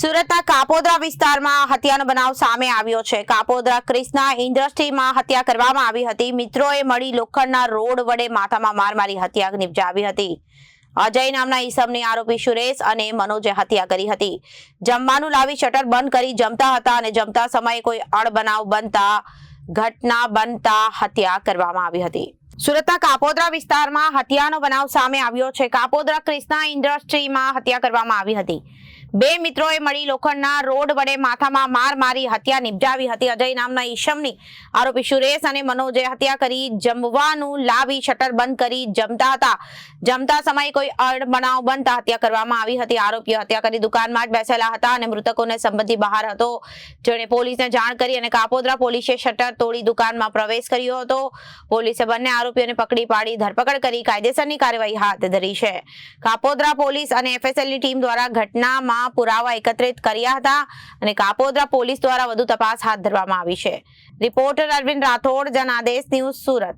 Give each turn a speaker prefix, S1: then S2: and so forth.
S1: સુરતના કાપોદ્રા વિસ્તારમાં હત્યાનો બનાવ સામે આવ્યો છે. કાપોદ્રા ક્રિષ્ના ઇન્ડસ્ટ્રીમાં હત્યા કરવામાં આવી હતી. મિત્રોએ મળી લોખંડના રોડ વડે માથામાં માર મારી હત્યા નિપજાવી હતી. અજય નામના ઈસમની આરોપી સુરેશ અને મનોજે હત્યા કરી હતી. જમવાનું લાવી શટર બંધ કરી જમતા હતા અને જમતા સમયે કોઈ અડબનાવ બનતા ઘટના બનતા હત્યા કરવામાં આવી હતી. સુરતના કાપોદ્રા વિસ્તારમાં હત્યાનો બનાવ સામે આવ્યો છે. કાપોદ્રા ક્રિષ્ના ઇન્ડસ્ટ્રીમાં હત્યા કરવામાં આવી હતી. બે મિત્રોએ મળી લોખંડના રોડ વડે માથામાં માર મારી હત્યા નિપજાવી હતી. અજય નામના ઈશમની આરોપી સુરેશ અને મનોજે હત્યા કરી જમવાનું લાવી શટર બંધ કરી જમતા હતા. જમતા સમયે કોઈ અણબનાવ બનતા હત્યા કરવામાં આવી હતી. આરોપીઓ હત્યા કરી દુકાનમાં જ બેસેલા હતા અને મૃતકોને સંબંધી બહાર હતો. જેણે પોલીસને જાણ કરી અને કાપોદ્રા પોલીસે શટર તોડી દુકાનમાં પ્રવેશ કર્યો હતો. પોલીસે બંને આરોપીઓને પકડી પાડી ધરપકડ કરી કાયદેસરની કાર્યવાહી હાથ ધરી છે. કાપોદ્રા પોલીસ અને એફએસએલની ટીમ દ્વારા ઘટનામાં પુરાવા એકત્રિત કર્યા હતા અને કાપોદ્રા પોલીસ દ્વારા વધુ તપાસ હાથ ધરવામાં આવી છે. Reporter Arvind Rathod, Janadesh news Surat.